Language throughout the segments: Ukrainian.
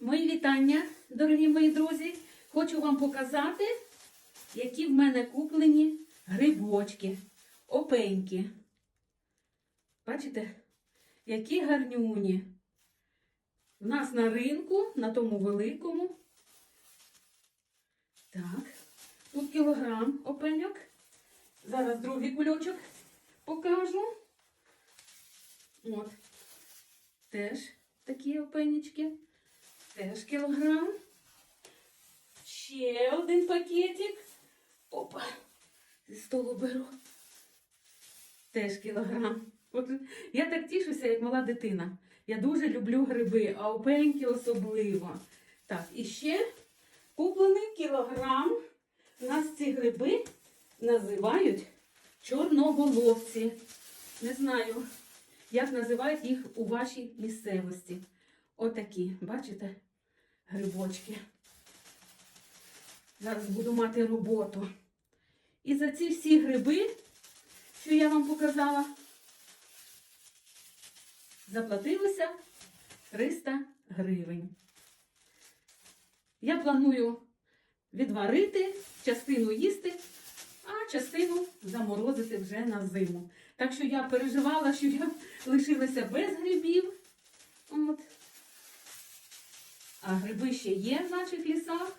Мої вітання, дорогі мої друзі. Хочу вам показати, які в мене куплені грибочки, опеньки. Бачите, які гарнюні. У нас на ринку, на тому великому. Так, тут кілограм опеньок. Зараз другий кульочок покажу. От. Теж такі опенічки. Теж кілограм. Ще один пакетик. Опа. Зі столу беру. Теж кілограм. Я так тішуся, як мала дитина. Я дуже люблю гриби, а опеньки особливо. Так, і ще куплений кілограм. У нас ці гриби називають чорноголовці. Не знаю, як називають їх у вашій місцевості. Отакі, бачите, грибочки. Зараз буду мати роботу. І за ці всі гриби, що я вам показала, заплатилося 300 гривень. Я планую відварити, частину їсти, а частину заморозити вже на зиму. Так що я переживала, що я лишилася без грибів. От. А гриби ще є в наших лісах.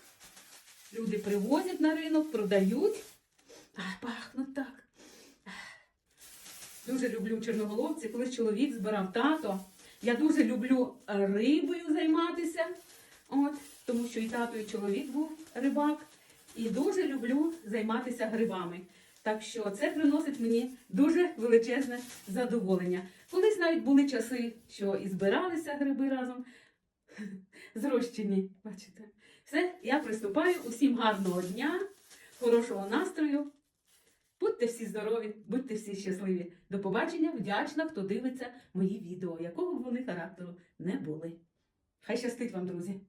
Люди привозять на ринок, продають. А, пахнуть так. Дуже люблю чорноголовці. Колись чоловік збирав тато. Я дуже люблю е, рибою займатися. От, тому що і тато, і чоловік був рибак. І дуже люблю займатися грибами. Так що це приносить мені дуже величезне задоволення. Колись навіть були часи, що і збиралися гриби разом зрощені. Бачите? Все, я приступаю. Усім гарного дня, хорошого настрою. Будьте всі здорові, будьте всі щасливі. До побачення, вдячна, хто дивиться мої відео, якого б вони характеру не були. Хай щастить вам, друзі!